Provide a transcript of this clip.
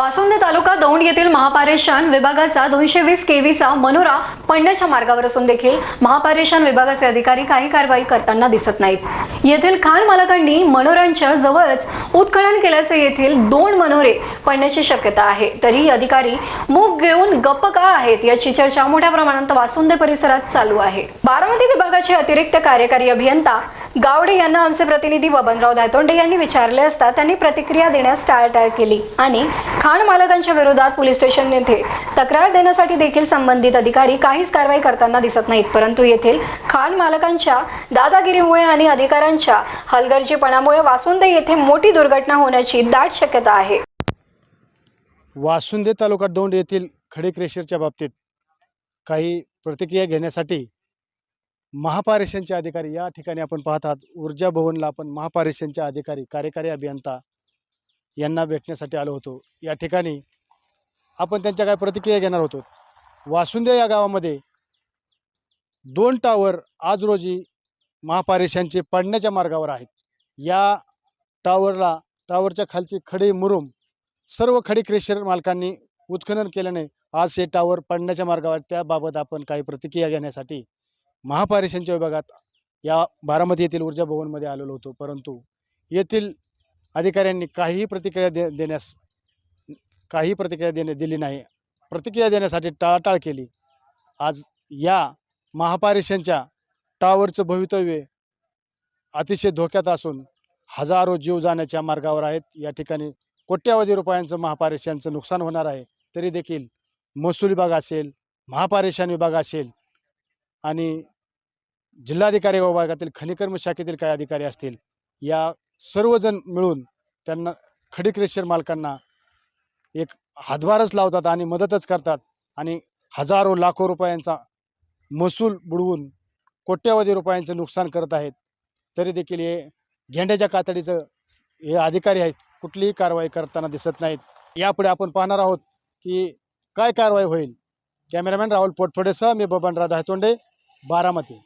वासुंदे तालुका दौंड येथील महापारेषण विभागाचा दोनशे वीस केव्हीचा मनोरा पडण्याच्या मार्गावर असून देखील महापारेषण विभागाचे अधिकारी काही कारवाई करताना दिसत नाहीत. येथील खाण मालकांनी मनोऱ्यांच्या जवळच उत्खनन केल्याचे येथील दोन मनोरे पडण्याची शक्यता आहे. तरी अधिकारी मूग घेऊन गप्प का आहेत याची चर्चा मोठ्या प्रमाणात वासुंदे परिसरात चालू आहे. बारामती विभागाचे अतिरिक्त कार्यकारी अभियंता गावडे यांना आमचे प्रतिनिधी बबनराव धायतोंडे यांनी विचारले असता त्यांनी प्रतिक्रिया देण्यास टाळटाळ केली. आणि खाण मालकांच्या विरोधात पोलीस स्टेशन येथे तक्रार देण्यासाठी देखील संबंधित अधिकारी काहीच कारवाई करताना दिसत नाहीत. परंतु येथील खाण मालकांच्या दादागिरीमुळे आणि अधिकाऱ्यांच्या हलगर्जीपणामुळे वासुंदे येथे मोठी दुर्घटना होण्याची दाट शक्यता आहे. वासुंदे तालुका दोंड येथील खडे क्रेशरच्या बाबतीत काही प्रतिक्रिया घेण्यासाठी महापारेषणचे अधिकारी या ठिकाणी आपण पाहतात. ऊर्जा भवनला आपण महापारेषणचे अधिकारी कार्यकारी अभियंता यांना भेटण्यासाठी आलो होतो. या ठिकाणी आपण त्यांच्या काय प्रतिक्रिया घेणार होतो? वासुंदे या गावामध्ये दोन टावर आज रोजी महापारेषणचे पडण्याच्या मार्गावर आहेत. या टावरला टावरच्या खालची खडे मुरुम सर्व खडी क्रेशर मालकांनी उत्खनन केल्याने आज हे टावर पडण्याच्या मार्गावर त्याबाबत आपण काही प्रतिक्रिया घेण्यासाठी महापारेषणच्या विभागात या बारामती येथील ऊर्जा भवनमध्ये आलेलो होतो. परंतु येथील अधिकाऱ्यांनी काहीही प्रतिक्रिया दे देण्यास काही प्रतिक्रिया देणे दिली नाही. प्रतिक्रिया देण्यासाठी टाळाटाळ केली. आज या महापारेषणच्या टावरचं भवितव्य अतिशय धोक्यात असून हजारो जीव जाण्याच्या मार्गावर आहेत. या ठिकाणी कोट्यावधी रुपयांचं महापारेषणचं नुकसान होणार आहे. तरी देखील महसूल विभाग असेल महापारेषण विभाग असेल आणि जिल्हाधिकारी विभागातील खनिकर्म शाखेतील काही अधिकारी असतील या सर्वजण मिळून त्यांना खडीक्रेशर मालकांना एक हातभारच लावतात आणि मदतच करतात आणि हजारो लाखो रुपयांचा महसूल बुडवून कोट्यावधी रुपयांचं नुकसान करत आहेत. तरी देखील हे घेंड्याच्या कातडीचं हे अधिकारी आहेत कुठलीही कारवाई करताना दिसत नाहीत. यापुढे आपण पाहणार आहोत की काय कारवाई होईल. कॅमेरामॅन राहुल पोटफोडेसह मी बबनराव धायतोंडे बारामती.